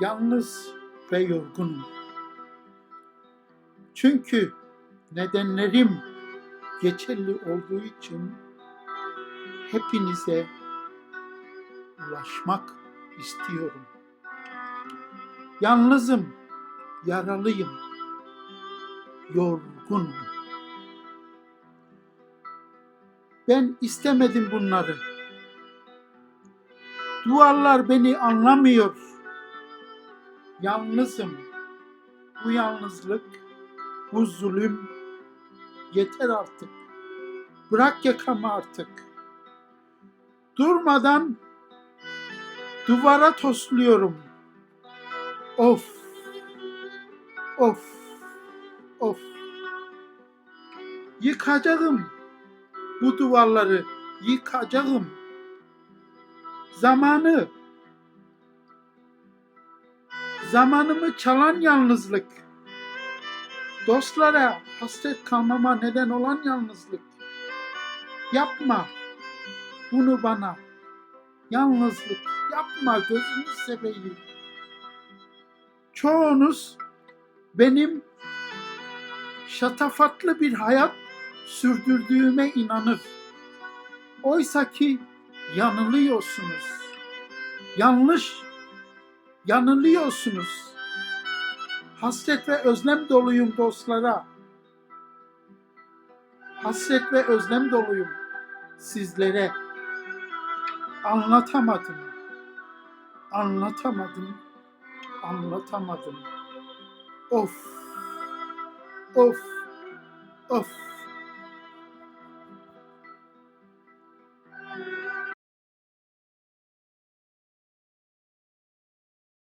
yalnız ve yorgunum. Çünkü nedenlerim geçerli olduğu için hepinize ulaşmak istiyorum. Yalnızım, yaralıyım, yorgunum. Ben istemedim bunları. Duvarlar beni anlamıyor. Yalnızım. Bu yalnızlık, bu zulüm yeter artık. Bırak yakamı artık. Durmadan duvara tosluyorum. Of. Of. Of. Yıkacağım bu duvarları. Yıkacağım. Zamanı zamanımı çalan yalnızlık. Dostlara hasret kalmama neden olan yalnızlık. Yapma bunu bana. Yalnızlık yapma gözünü seveyim. Çoğunuz benim şatafatlı bir hayat sürdürdüğüme inanır. Oysa ki yanılıyorsunuz. Yanlış, yanılıyorsunuz. Hasret ve özlem doluyum dostlara. Hasret ve özlem doluyum sizlere. Anlatamadım. Anlatamadım. Anlatamadım. Of. Of. Of.